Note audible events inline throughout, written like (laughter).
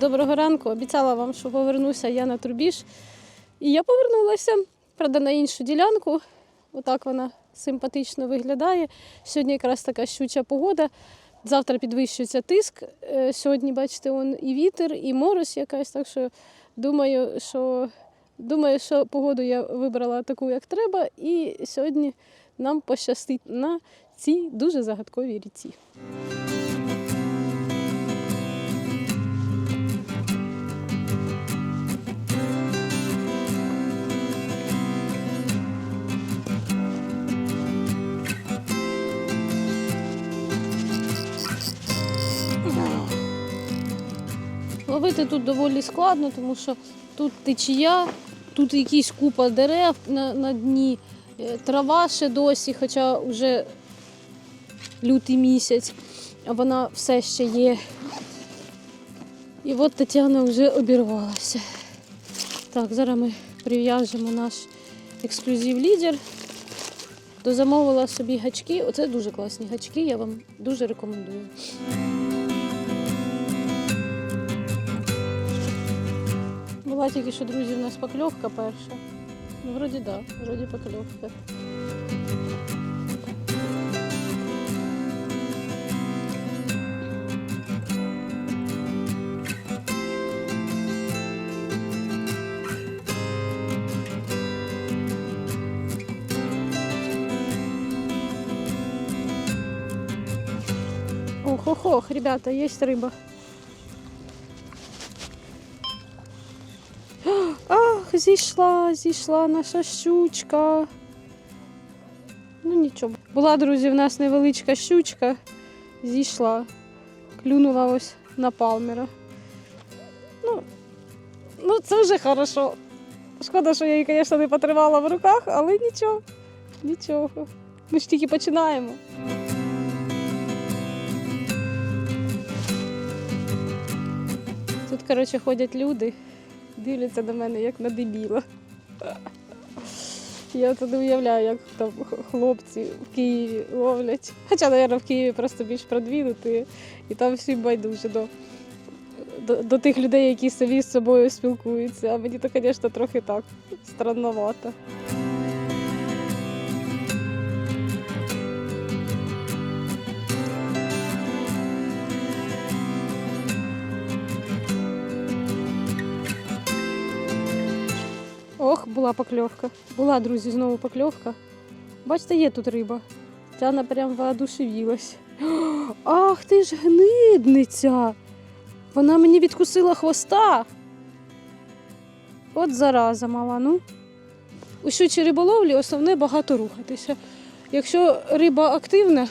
Доброго ранку. Обіцяла вам, що повернуся я на Трубіж. І я повернулася, правда, на іншу ділянку. Отак вона симпатично виглядає. Сьогодні якраз така щуча погода. Завтра підвищується тиск. Е, Сьогодні, бачите, он і вітер, і мороз якась. Так що думаю, що думаю, що погоду я вибрала таку, як треба, і сьогодні нам пощастить на цій дуже загадковій ріці. Ловити тут доволі складно, тому що тут течія, тут якісь купа дерев на, на дні, е, трава ще досі, хоча вже лютий місяць, вона все ще є. І от Тетяна вже обірвалася. Так, зараз ми прив'яжемо наш ексклюзив лідер. Дозамовила собі гачки. Оце дуже класні гачки, я вам дуже рекомендую. Була тільки що, друзі, у нас покльовка перша. Ну, вроді да, вроді покльовка. Ох, ох, ох, ребята, есть рыба. Зійшла, зійшла наша щучка. Ну нічого. Була, друзі, в нас невеличка щучка. Зійшла. Клюнула ось на палмера. Ну, ну це вже хорошо. Шкода, що я її, звісно, не потримала в руках, але нічого. Нічого. Ми ж тільки починаємо. Тут, коротше, ходять люди дивляться на мене як на дебіла. Я це не уявляю, як там хлопці в Києві ловлять. Хоча, мабуть, в Києві просто більш продвінути, і там всі байдуже до, до, до тих людей, які самі з собою спілкуються. А мені то, звісно, трохи так странновато. Ох, була покльовка. Була, друзі, знову покльовка. Бачите, є тут риба. Тяна прям воодушевілась. (gasps) Ах ти ж гнидниця! Вона мені відкусила хвоста. От зараза мала, ну. У щучій риболовлі основне багато рухатися. Якщо риба активна,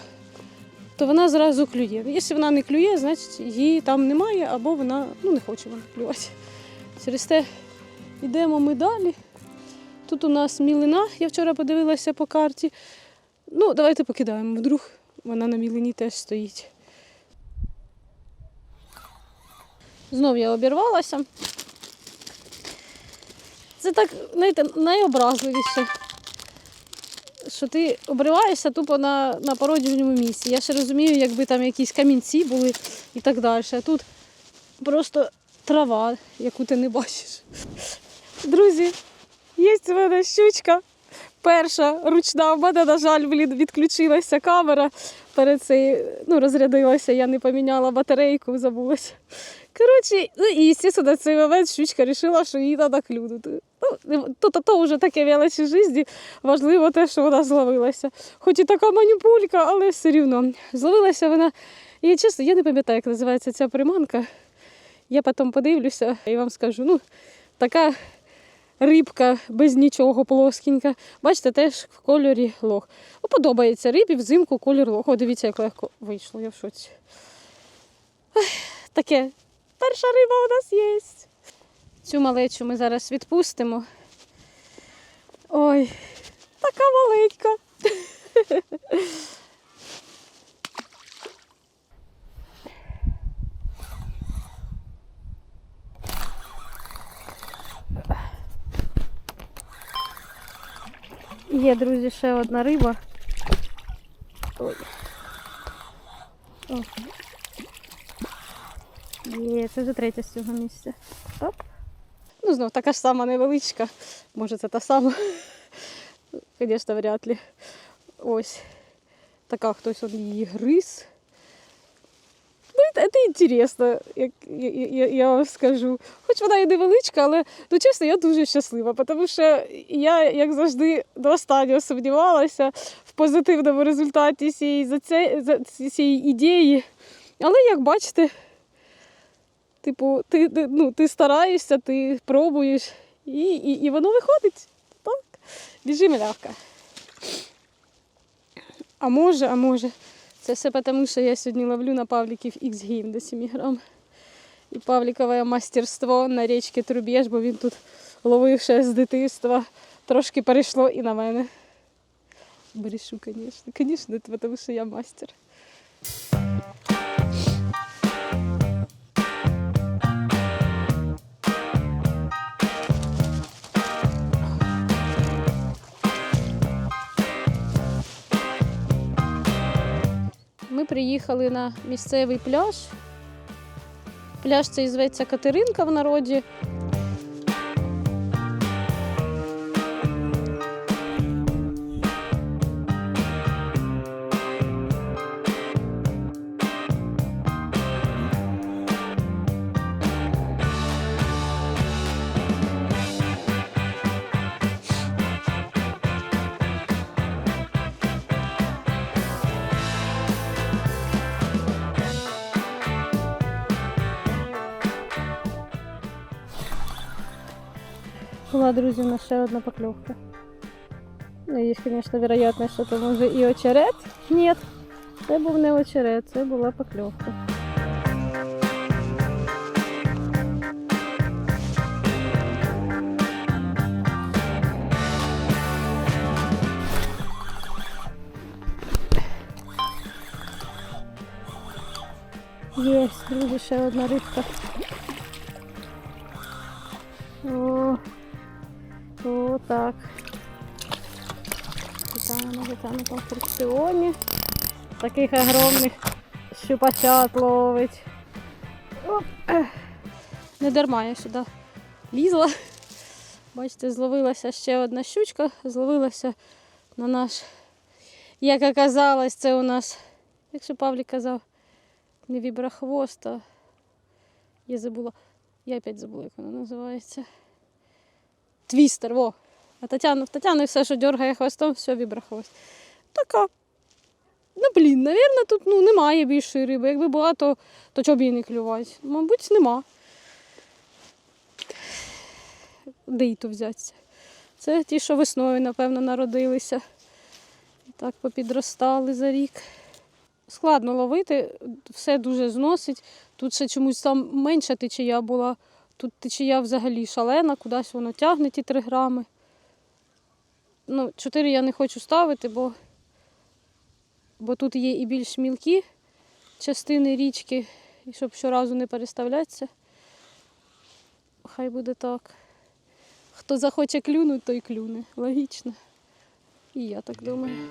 то вона зразу клює. Якщо вона не клює, значить її там немає, або вона ну, не хоче вона клювати. Через те йдемо ми далі. Тут у нас мілина, я вчора подивилася по карті. Ну, давайте покидаємо. Вдруг вона на мілині теж стоїть. Знов я обірвалася. Це так, знаєте, найобразливіше, що ти обриваєшся тупо на, на порожньому місці. Я ще розумію, якби там якісь камінці були і так далі. А тут просто трава, яку ти не бачиш. Друзі, є в мене щучка. Перша ручна, в мене, на жаль, відключилася камера. Перед цей, ну, розрядилася, я не поміняла батарейку, забулася. Коротше, ну і звісно, цей момент щучка вирішила, що їй треба клюнути. Ну, то, вже таке мелочі житті, важливо те, що вона зловилася. Хоч і така манюпулька, але все рівно. Зловилася вона. І чесно, я не пам'ятаю, як називається ця приманка. Я потім подивлюся і вам скажу. Ну, така рибка без нічого плоскенька. Бачите, теж в кольорі лох. Ну, подобається рибі взимку колір лох. О, дивіться, як легко вийшло, я в шоці. Таке, перша риба у нас є. Цю малечу ми зараз відпустимо. Ой, така маленька. (laughs) Є, друзі, ще одна риба. Ой. Є, це вже третя з цього місця. Оп. Ну, знов така ж сама невеличка. Може, це та сама. Звісно, вряд ли. Ось. Така хтось її гриз. Інтересно, як я, я, я вам скажу. Хоч вона і невеличка, але ну, чесно, я дуже щаслива, тому що я, як завжди, до останнього сумнівалася в позитивному результаті цієї, за це, за цієї ідеї. Але як бачите, типу, ти, ти, ну, ти стараєшся, ти пробуєш, і, і, і воно виходить. Так. Біжи, милявка. А може, а може. Це все тому, що я сьогодні ловлю на Павліків X-Game до 7 грам. І Павлікове мастерство на річці Трубєж, бо він тут ловив ще з дитинства. Трошки перейшло і на мене. Брешу, звісно. Звісно, тому що я мастер. Приїхали на місцевий пляж. Пляж цей зветься Катеринка в народі. Була, друзі, у нас ще одна покльовка. Ну, є, звісно, вероятність, що це може і очерет. Ні, це був не очерет, це була покльовка. Є, друзі, ще одна рибка. О, О, так. Вітаємо, там в. Таких огромних щупачат ловить. Оп. Не дарма я сюди лізла. Бачите, зловилася ще одна щучка, зловилася на наш, як оказалось, це у нас, якщо Павлік казав, не віброхвост, а я забула. Я опять забула, як вона називається. Твістер, во. А Тетяна, в Тетяни все, що дергає хвостом, все віброхвост. Така. Ну, блін, навірно, тут ну, немає більшої риби. Якби була, то, то чого б її не клювати? Мабуть, нема. Де їй то взятися? Це ті, що весною, напевно, народилися. Так попідростали за рік. Складно ловити, все дуже зносить. Тут ще чомусь там менша течія була. Тут течія взагалі шалена, кудись воно тягне ті 3 грами. Ну, 4 я не хочу ставити, бо, бо тут є і більш мілкі частини річки, і щоб щоразу не переставлятися. Хай буде так. Хто захоче клюнути, той клюне. Логічно. І я так думаю.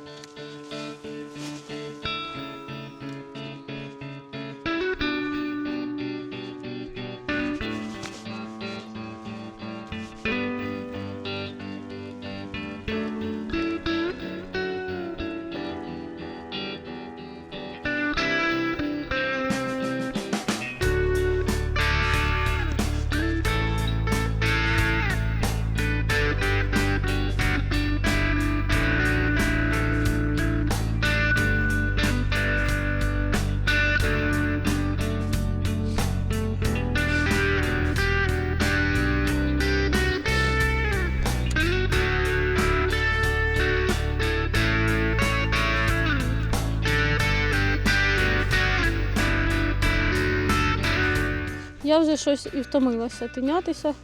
Я вже щось і втомилася тинятися.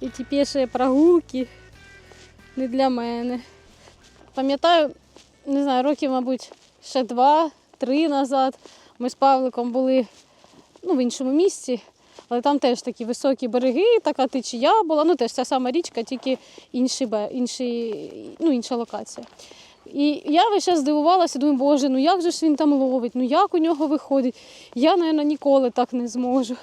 І ті піші прогулки не для мене. Пам'ятаю, не знаю, років, мабуть, ще два-три назад ми з Павликом були ну, в іншому місці, але там теж такі високі береги, така течія була, ну теж ця сама річка, тільки інший, бе- інший, ну, інша локація. І я весь час здивувалася, думаю, боже, ну як же ж він там ловить, ну як у нього виходить? Я, мабуть, ніколи так не зможу.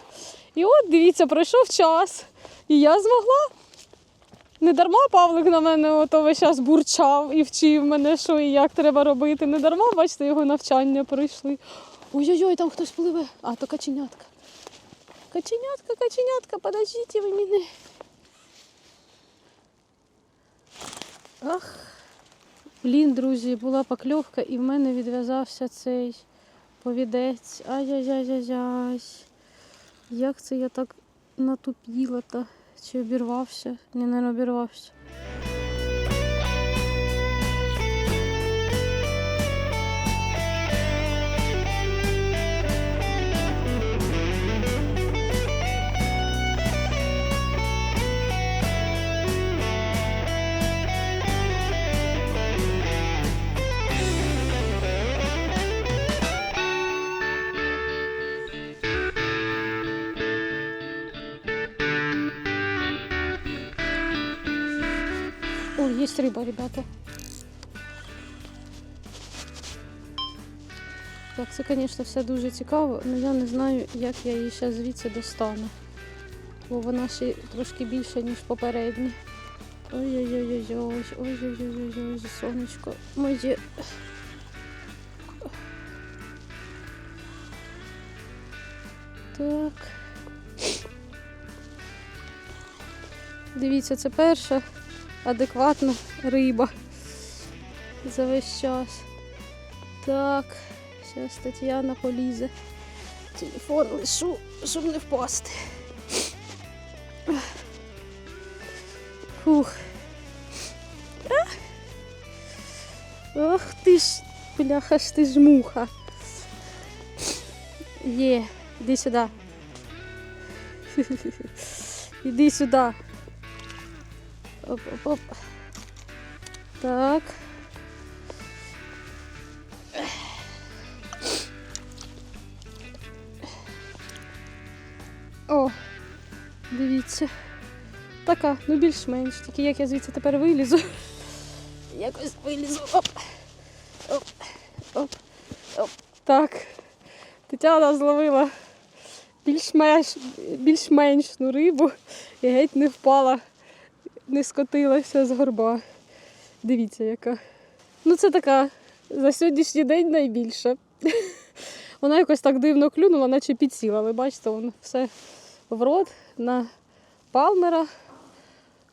І от, дивіться, пройшов час, і я змогла. Не дарма Павлик на мене ото весь час бурчав і вчив мене, що і як треба робити. Не дарма, бачите, його навчання пройшли. Ой-ой-ой, там хтось пливе. А, то каченятка. Каченятка, каченятка, подождіть ви мене. Ах. Блін, друзі, була покльовка і в мене відв'язався цей повідець. Ай-яй-яй-яй-яй. Як це я так натупіла та чи обірвався? Ні, не обірвався. Є риба, ребята. Так, це, звісно, все дуже цікаво, але я не знаю, як я її ще звідси достану. Бо вона ще трошки більша, ніж попередня. Ой-ой-ой-ой, ой-ой-ой-ой, сонечко моє. Так. Дивіться, це перша адекватна риба за весь час. Так, зараз Тетяна полізе. Телефон лишу, щоб не впасти. Фух. Ох ти ж, бляха ж ти ж муха. Є, іди сюди. (laughs) Іди сюди. Оп-оп-оп. Так. О, дивіться. Така, ну більш-менш. Тільки як я звідси тепер вилізу. Якось вилізу. Оп. Оп. Оп. Оп. Так. Тетяна зловила більш-менш більш-меншну рибу і геть не впала не скотилася з горба. Дивіться, яка. Ну, це така за сьогоднішній день найбільша. (laughs) Вона якось так дивно клюнула, наче підсіла. Ви бачите, воно все в рот на палмера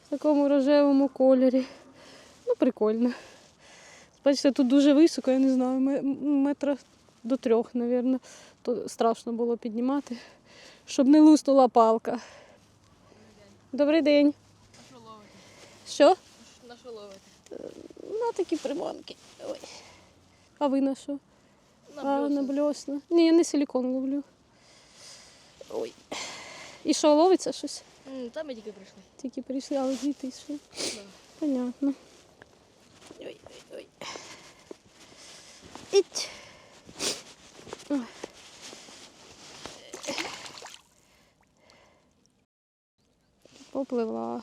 в такому рожевому кольорі. Ну, прикольно. Бачите, тут дуже високо, я не знаю, метра до трьох, мабуть. То страшно було піднімати, щоб не луснула палка. Добрий день. Що? На що ловите? На такі приманки. Ой. А ви на що? На а, на бльосна. Ні, я не силікон ловлю. Ой. І що, ловиться щось? Та ми тільки прийшли. Тільки прийшли, а ви звідти йшли. Да. Понятно. Ой, ой, ой. Іть. Ой. Попливла.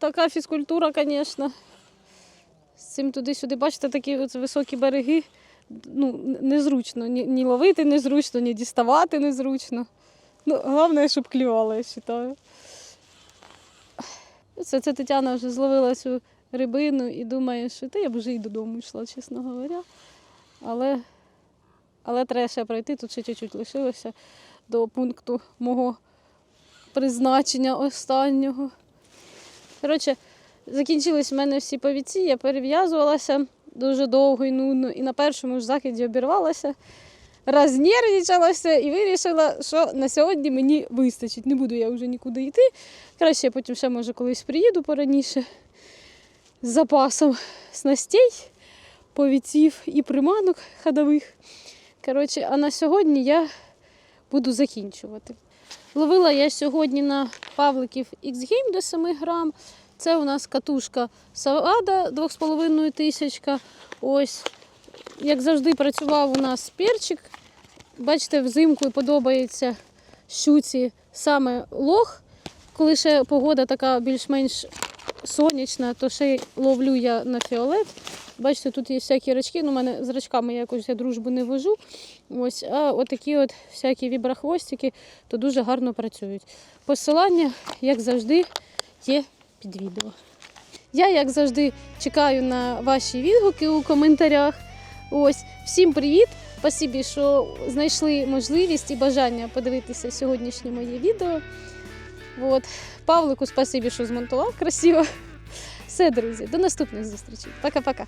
Така фізкультура, звісно. З цим туди-сюди, бачите, такі от високі береги. Ну, незручно. Ні, ні ловити незручно, ні діставати незручно. Ну, головне, щоб клювало, я вважаю. Це, це Тетяна вже зловила цю рибину і думає, що та я б вже і додому йшла, чесно говоря. Але, але треба ще пройти, тут ще чуть-чуть лишилося до пункту мого призначення останнього. Коротше, закінчились в мене всі повіці, я перев'язувалася дуже довго і нудно, і на першому ж закиді обірвалася, рознервничалася і вирішила, що на сьогодні мені вистачить. Не буду я вже нікуди йти. Краще я потім ще, може, колись приїду пораніше з запасом снастей, повіців і приманок ходових. Коротше, а на сьогодні я буду закінчувати. Ловила я сьогодні на Павликів X-Game до 7 грам. Це у нас катушка Савада 2,5 тисячка. Ось, як завжди, працював у нас перчик. Бачите, взимку подобається щуці саме лох. Коли ще погода така більш-менш сонячна, то ще ловлю я на фіолет. Бачите, тут є всякі рачки. Ну, у мене з рачками я якось я дружбу не вожу. Ось, а отакі от всякі віброхвостики то дуже гарно працюють. Посилання, як завжди, є під відео. Я, як завжди, чекаю на ваші відгуки у коментарях. Ось, всім привіт! Спасибі, що знайшли можливість і бажання подивитися сьогоднішнє моє відео. От. Павлику, спасибі, що змонтував красиво. Все, друзі, до наступних зустрічей. Пока-пока.